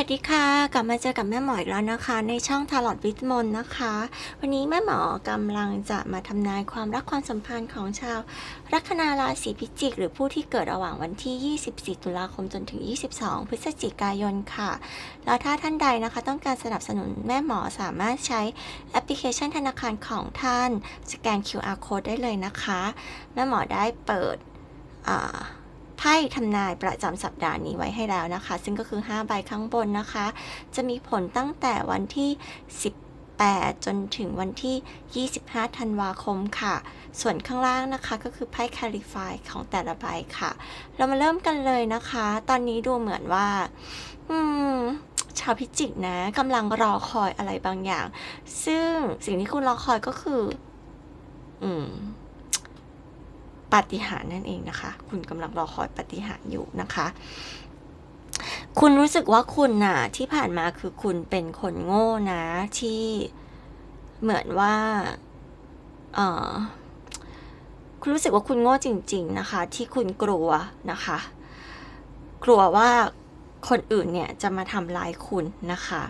วัสดีค่ะ กลับมาเจอกับแม่หมออีกแล้วนะคะ ในช่องทาร์ลอตวิทมนนะคะ วันนี้แม่หมอกำลังจะมาทำนายความรักความสัมพันธ์ของชาว ลัคนาราศีพิจิก หรือผู้ที่เกิดระหว่างวันที่ 24 ตุลาคมจนถึง 22 พฤศจิกายนค่ะ แล้วถ้าท่านใดนะคะต้องการสนับสนุนแม่หมอสามารถใช้แอปพลิเคชันธนาคารของท่าน สแกน QR code ได้เลยนะคะ แม่หมอได้เปิดอ่า ไพ่ทำนายประจำสัปดาห์นี้ไว้ให้แล้วนะคะ ซึ่งก็คือ 5 ใบข้างบนนะคะ จะมีผลตั้งแต่วันที่18จนถึงวันที่ 25 ธันวาคมค่ะ ส่วนข้างล่างนะคะก็คือไพ่คาลิฟายของแต่ละใบค่ะ เรามาเริ่มกันเลยนะคะ ตอนนี้ดูเหมือนว่า อืม ชาวพิจิกนะกำลังรอคอยอะไรบางอย่าง ซึ่งสิ่งที่คุณรอคอยก็คือ อืม ปาฏิหาริย์นั่นเองนะคะ คุณกำลังรอคอยปาฏิหาริย์อยู่นะคะ คุณรู้สึกว่าคุณน่ะที่ผ่านมาคือคุณเป็นคนโง่นะ ที่เหมือนว่าเออคุณรู้สึกว่าคุณโง่จริง ๆนะคะ ที่คุณกลัวนะคะ กลัวว่าคนอื่นเนี่ยจะมาทำลายคุณนะคะ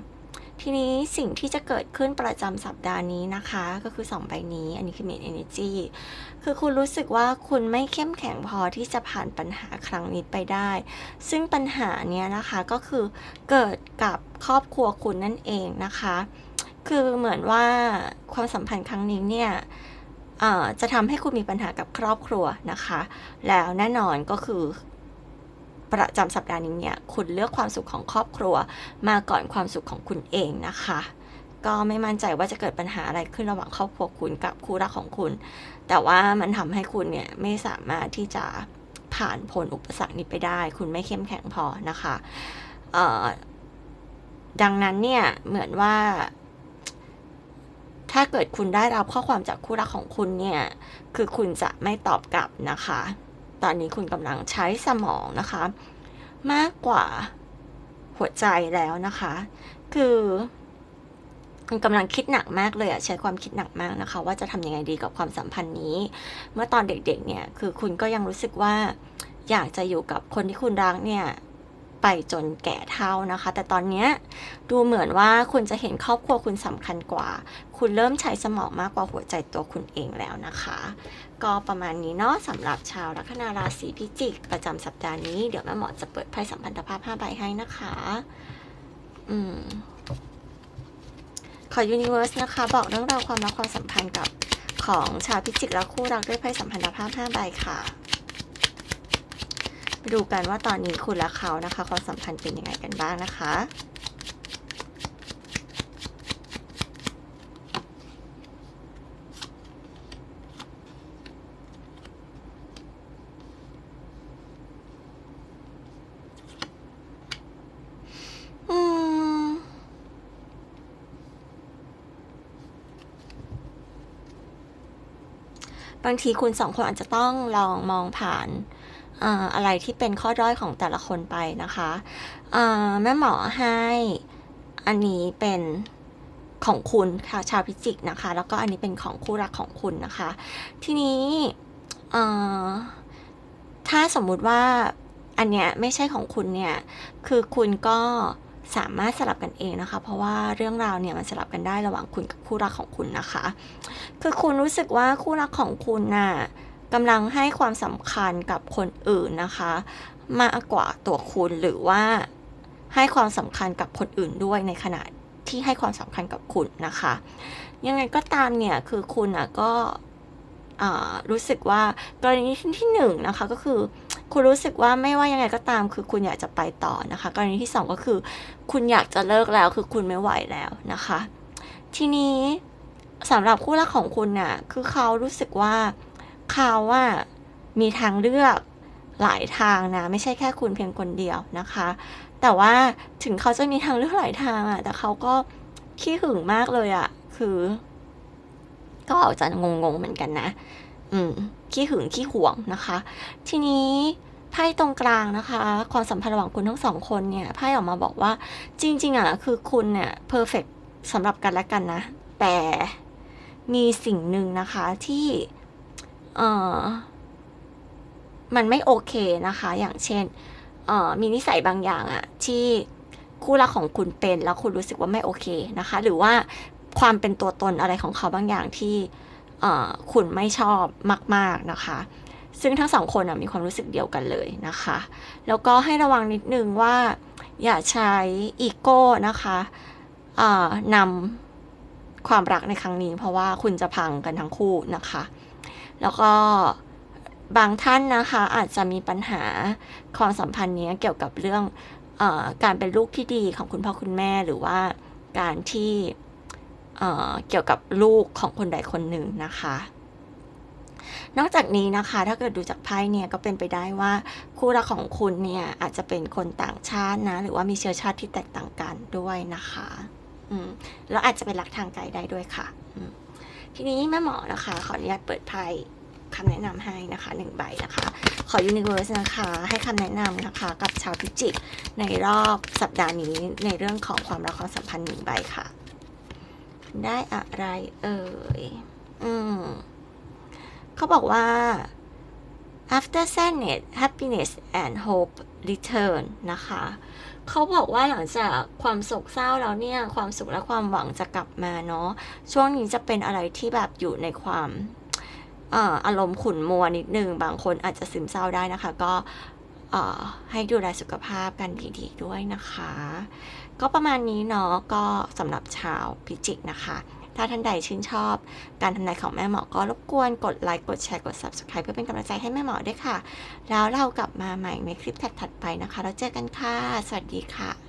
ทีนี้สิ่งที่จะเกิดขึ้นประจำสัปดาห์นี้นะคะ ก็คือ 2 ใบนี้ อันนี้คือ Main Energy คือคุณรู้สึกว่าคุณไม่เข้มแข็งพอที่จะผ่านปัญหาครั้งนี้ไปได้ ซึ่งปัญหาเนี้ยนะคะก็คือเกิดกับครอบครัวคุณนั่นเองนะคะ คือเหมือนว่าความสัมพันธ์ครั้งนี้เนี่ยจะทำให้คุณมีปัญหากับครอบครัวนะคะ แล้วแน่นอนก็คือ ประจำสัปดาห์นี้เนี่ยคุณเลือกความสุขของครอบครัว มาก่อนความสุขของคุณเองนะคะ ก็ไม่มั่นใจว่าจะเกิดปัญหาอะไรขึ้นระหว่างครอบครัวคุณกับคู่รักของคุณ แต่ว่ามันทำให้คุณเนี่ยไม่สามารถที่จะผ่านพ้นอุปสรรคนี้ไปได้ คุณไม่เข้มแข็งพอนะคะดังนั้นเนี่ยเหมือนว่า ถ้าเกิดคุณได้รับข้อความจากคู่รักของคุณเนี่ย คือคุณจะไม่ตอบกลับนะคะ ตอนนี้คุณกำลังใช้สมองนะคะ มากกว่าหัวใจแล้วนะคะ คือคุณกำลังคิดหนักมากเลยอะใช้ความคิดหนักมากนะคะ ว่าจะทำยังไงดีกับความสัมพันธ์นี้ เมื่อตอนเด็กๆเนี่ยคือคุณก็ยังรู้สึกว่าอยากจะอยู่กับคนที่คุณรักเนี่ย ไปจนแก่เท่านะคะ แต่ตอนนี้ดูเหมือนว่าคุณจะเห็นครอบครัวคุณสำคัญกว่า คุณเริ่มใช้สมองมากกว่าหัวใจตัวคุณเองแล้วนะคะ ก็ประมาณนี้เนาะสำหรับชาวลัคนาราศีพิจิก ประจำสัปดาห์นี้เดี๋ยวแม่หมอจะเปิดไพ่สัมพันธภาพ5ใบให้นะคะ อืมขอยูนิเว r ร์สนะคะ บอกเรื่องราวความรักความสัมพันธ์กับของชาวพิจิกและคู่รักด้วยไพ่สัมพันธภาพ5ใบค่ะ ดูกันว่าตอนนี้คุณและเขานะคะความสัมพันธ์เป็นยังไงกันบ้างนะคะอืมบางทีคุณสองคนอาจจะต้องลองมองผ่าน อะไรที่เป็นข้อด้อยของแต่ละคนไปนะคะแม่หมอให้อันนี้เป็นของคุณค่ะชาวพิจิกนะคะ แล้วก็อันนี้เป็นของคู่รักของคุณนะคะ ทีนี้ถ้าสมมุติว่าอันเนี้ยไม่ใช่ของคุณเนี่ย คือคุณก็สามารถสลับกันเองนะคะ เพราะว่าเรื่องราวเนี่ยมันสลับกันได้ระหว่างคุณกับคู่รักของคุณนะคะ คือคุณรู้สึกว่าคู่รักของคุณน่ะ กำลังให้ความสำคัญกับคนอื่นนะคะ มากกว่าตัวคุณหรือว่าให้ความสำคัญกับคนอื่นด้วยในขณะที่ให้ความสำคัญกับคุณนะคะ ยังไงก็ตามเนี่ยคือคุณอะก็รู้สึกว่ากรณีที่หนึ่งนะคะก็คือคุณรู้สึกว่าไม่ว่ายังไงก็ตาม คือคุณอยากจะไปต่อนะคะ กรณีที่สองก็คือ คุณอยากจะเลิกแล้วคือคุณไม่ไหวแล้วนะคะ ทีนี้สำหรับคู่รักของคุณน่ะคือเขารู้สึกว่า เขาว่ามีทางเลือกหลายทางนะ ไม่ใช่แค่คุณเพียงคนเดียวนะคะ แต่ว่าถึงเขาจะมีทางเลือกหลายทางอะแต่เขาก็ขี้หึงมากเลยอะคือ ก็อาจจะงงๆเหมือนกันนะ อืมขี้หึงขี้หวงนะคะ ทีนี้ไพ่ตรงกลางนะคะ ความสัมพันธ์ระหว่างคุณทั้งสองคนเนี่ยไพ่ออกมาบอกว่า จริง ๆ อะ คือคุณเนี่ยเพอร์เฟกสำหรับกันและกันนะ แต่มีสิ่งหนึ่งนะคะที่ เออมันไม่โอเคนะคะ อย่างเช่นเออมีนิสัยบางอย่างอะที่คู่รักของคุณเป็นแล้วคุณรู้สึกว่าไม่โอเคนะคะ หรือว่าความเป็นตัวตนอะไรของเขาบางอย่างที่คุณไม่ชอบมาก ๆนะคะ ซึ่งทั้งสองคนมีความรู้สึกเดียวกันเลยนะคะ แล้วก็ให้ระวังนิดนึงว่า อย่าใช้อีโก้นะคะนำความรักในครั้งนี้ เพราะว่าคุณจะพังกันทั้งคู่นะคะ แล้วก็บางท่านนะคะอาจจะมีปัญหาความสัมพันธ์เนี้ยเกี่ยวกับเรื่องอการเป็นลูกที่ดีของคุณพ่อคุณแม่หรือว่าการที่เเกี่ยวกับลูกของคนใดคนหนึ่งนะคะ นอกจากนี้นะคะ ถ้าเกิดดูจากไพ่เนี่ยก็เป็นไปได้ว่าคู่รักของคุณเนี่ยอาจจะเป็นคนต่างชาตินะ หรือว่ามีเชื้อชาติที่แตกต่างกันด้วยนะคะ อืมแล้วอาจจะเป็นรักทางไกลได้ด้วยค่ะอืม ทีนี้แม่หมอนะคะ ขออนุญาตเปิดไพ่คำแนะนำให้นะคะหนึ่งใบนะคะ ขอยูนิเวอร์สนะคะ ให้คำแนะนำนะคะ กับชาวพิจิกในรอบสัปดาห์นี้ในเรื่องของความรักความสัมพันธ์หนึ่งใบค่ะ ได้อะไรเอ่ยอืมเขาบอกว่า after sadness happiness and hope return นะคะ เขาบอกว่าหลังจากความโศกเศร้าแล้วเนี่ย ความสุขและความหวังจะกลับมาเนาะ ช่วงนี้จะเป็นอะไรที่แบบอยู่ในความเอ่อารมณ์ขุ่นมัวนิดนึง บางคนอาจจะซึมเศร้าได้นะคะ ก็ให้ดูแลสุขภาพกันดีๆด้วยนะคะ ก็ประมาณนี้เนาะ ก็สำหรับชาวพิจิกนะคะ ถ้าท่านใดชื่นชอบ การทำนายของแม่หมอก็รบกวนกดไลค์กดแชร์กด Subscribe เพื่อเป็นกำลังใจให้แม่หมอด้วยค่ะ แล้วเรากลับมาใหม่ในคลิปถัดๆไปนะคะ แล้วเจอกันค่ะ สวัสดีค่ะ